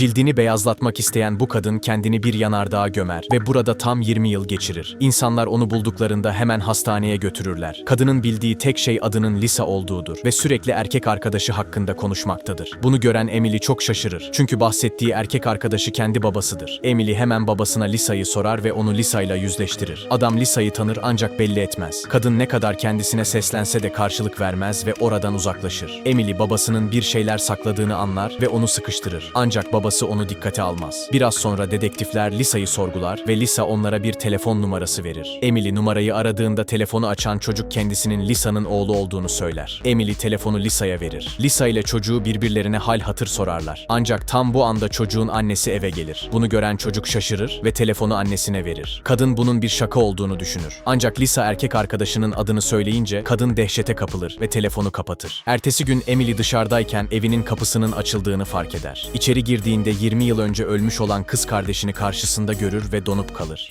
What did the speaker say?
Cildini beyazlatmak isteyen bu kadın kendini bir yanardağa gömer ve burada tam 20 yıl geçirir. İnsanlar onu bulduklarında hemen hastaneye götürürler. Kadının bildiği tek şey adının Lisa olduğudur ve sürekli erkek arkadaşı hakkında konuşmaktadır. Bunu gören Emily çok şaşırır. Çünkü bahsettiği erkek arkadaşı kendi babasıdır. Emily hemen babasına Lisa'yı sorar ve onu Lisa ile yüzleştirir. Adam Lisa'yı tanır ancak belli etmez. Kadın ne kadar kendisine seslense de karşılık vermez ve oradan uzaklaşır. Emily babasının bir şeyler sakladığını anlar ve onu sıkıştırır. Ancak babası onu dikkate almaz. Biraz sonra dedektifler Lisa'yı sorgular ve Lisa onlara bir telefon numarası verir. Emily numarayı aradığında telefonu açan çocuk kendisinin Lisa'nın oğlu olduğunu söyler. Emily telefonu Lisa'ya verir. Lisa ile çocuğu birbirlerine hal hatır sorarlar. Ancak tam bu anda çocuğun annesi eve gelir. Bunu gören çocuk şaşırır ve telefonu annesine verir. Kadın bunun bir şaka olduğunu düşünür. Ancak Lisa erkek arkadaşının adını söyleyince kadın dehşete kapılır ve telefonu kapatır. Ertesi gün Emily dışarıdayken evinin kapısının açıldığını fark eder. İçeri girdiğinde 20 yıl önce ölmüş olan kız kardeşini karşısında görür ve donup kalır.